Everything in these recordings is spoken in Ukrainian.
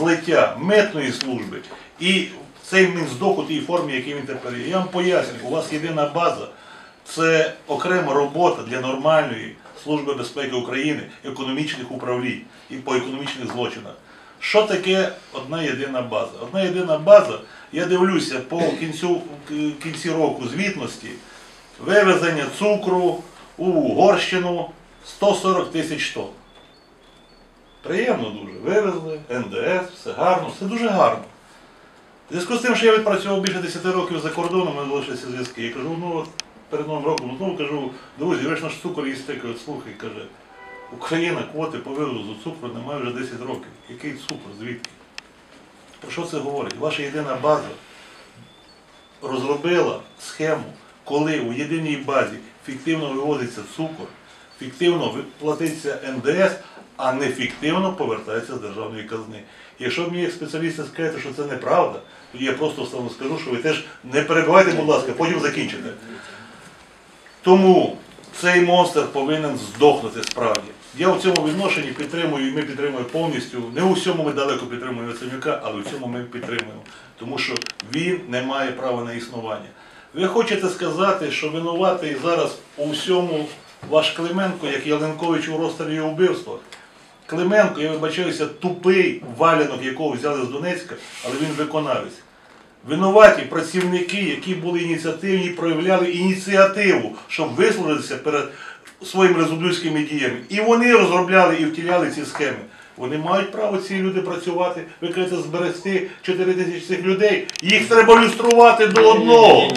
злиття митної служби і цей Мінздох у тій формі, який він тепер є. Я вам поясню, у вас єдина база це окрема робота для нормальної Служби безпеки України, економічних управлінь і по економічних злочинах. Що таке одна єдина база? Одна єдина база, я дивлюся по кінцю, кінці року звітності, вивезення цукру у Угорщину 140 тисяч тонн. Приємно дуже. Вивезли, НДС, все гарно, все дуже гарно. В зв'язку з тим, що я відпрацював більше 10 років за кордоном, мене залишилися зв'язки. Я кажу, ну от перед Новим роком знову кажу, друзі, ви ж наш цукор їсте, кажуть, слухай, каже, Україна квоти по вивозу цукру немає вже 10 років. Який цукор? Звідки? Про що це говорить? Ваша єдина база розробила схему, коли у єдиній базі фіктивно вивозиться цукор, фіктивно ви- платиться НДС, а не фіктивно повертається з державної казни. Якщо мені як спеціалісти скажете, що це неправда, то я просто встану скажу, що ви теж не перебивайте, будь ласка, потім закінчите. Тому цей монстр повинен здохнути справді. Я в цьому відношенні підтримую, і ми підтримуємо повністю. Не у всьому ми далеко підтримуємо Яценюка, але у цьому ми підтримуємо. Тому що він не має права на існування. Ви хочете сказати, що винуватий зараз у всьому ваш Клименко, як Яленкович у розстрілі убивства? Клименко, я вибачаюся, тупий валянок, якого взяли з Донецька, але він виконавець. Винуваті працівники, які були ініціативні, проявляли ініціативу, щоб висловитися перед своїми резолюційними діями. І вони розробляли і втіляли ці схеми. Вони мають право ці люди працювати. Ви кажете, зберегти 4 тисячі цих людей. Їх треба люструвати до одного.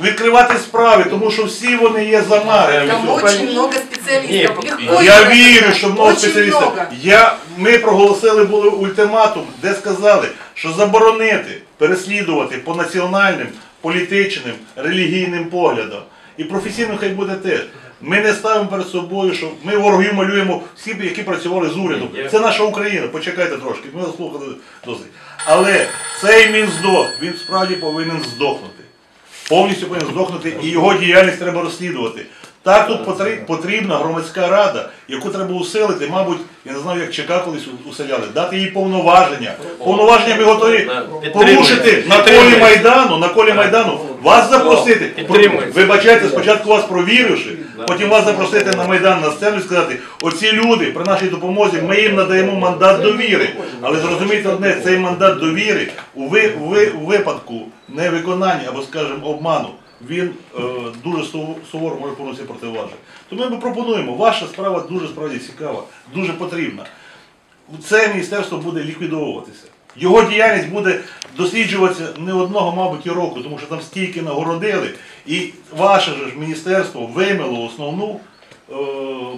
Відкривати справи, тому що всі вони є замари. Там очень много специалистов. Нет, Легко Я вірю, що много Очень спеціалістів. много. Я, ми проголосили були ультиматум, де сказали, що заборонити переслідувати по національним, політичним, релігійним поглядам. І професійно хай буде теж. Ми не ставимо перед собою, що ми ворогів малюємо всі, які працювали з урядом. Це наша Україна, почекайте трошки, ми заслухали досить. Але цей Мінздох, він справді повинен здохнути повністю повинен здохнути і його діяльність треба розслідувати. Так тут потрібна громадська рада, яку треба усилити, мабуть, я не знаю, як ЧК колись уселяли, дати їй повноваження. Повноваження ми готові порушити на колі Майдану, на колі Майдану, вас запросити. Вибачайте, спочатку вас провіривши, потім вас запросити на Майдан на сцену і сказати, оці люди при нашій допомозі, ми їм надаємо мандат довіри. Але зрозумійте одне, цей мандат довіри у, ви, ви, у випадку невиконання або, скажімо, обману, він е, дуже суворо може поносити противажити. Тому ми пропонуємо, ваша справа дуже справді цікава, дуже потрібна. Це міністерство буде ліквідовуватися. Його діяльність буде досліджуватися не одного, мабуть, і року, тому що там стільки нагородили, і ваше ж міністерство вимило основну е,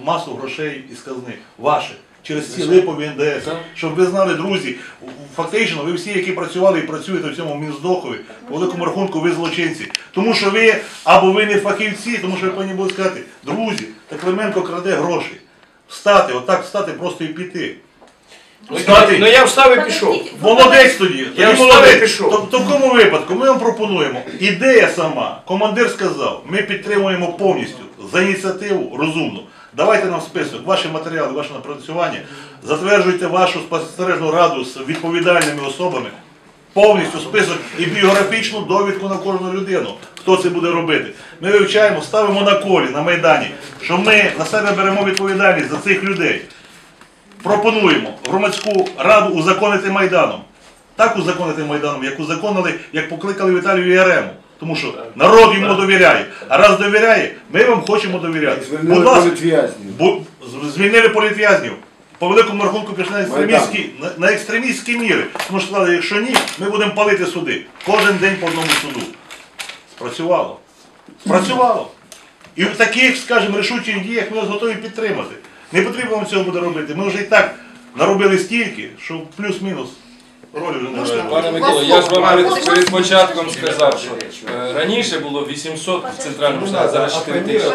масу грошей із казни. Ваше. Через ці липові НДС. Щоб ви знали, друзі, фактично, ви всі, які працювали і працюєте в цьому Мінздохові, по великому рахунку, ви злочинці. Тому що ви або ви не фахівці, тому що ви повинні були сказати, друзі, та Клименко краде гроші. Встати, отак встати просто і піти. Ну, Ну я встав і пішов. Молодець тоді. Я тоді встав молодець. пішов. То, то в якому випадку ми вам пропонуємо. Ідея сама. Командир сказав, ми підтримуємо повністю за ініціативу розумну. Давайте нам список, ваші матеріали, ваше напрацювання, затверджуйте вашу спостережну раду з відповідальними особами, повністю список і біографічну довідку на кожну людину, хто це буде робити. Ми вивчаємо, ставимо на колі на Майдані, що ми на себе беремо відповідальність за цих людей пропонуємо громадську раду узаконити Майданом. Так узаконити Майданом, як узаконили, як покликали Віталію Ярему. Тому що народ йому довіряє. А раз довіряє, ми вам хочемо довіряти. Звільнили Будь ласка, політв'язнів. бу- з- звільнили політв'язнів. По великому рахунку пішли на екстремістські, на, на екстремістські міри. Тому що сказали, якщо ні, ми будемо палити суди. Кожен день по одному суду. Спрацювало. Спрацювало. І в таких, скажімо, рішучих діях ми вас готові підтримати. Не потрібно вам цього буде робити. Ми вже і так наробили стільки, що плюс-мінус ролі вже не грає. Пане Микола, я ж вам перед, перед початком сказав, що е, раніше було 800 в центральному штаті, зараз 4 тисячі.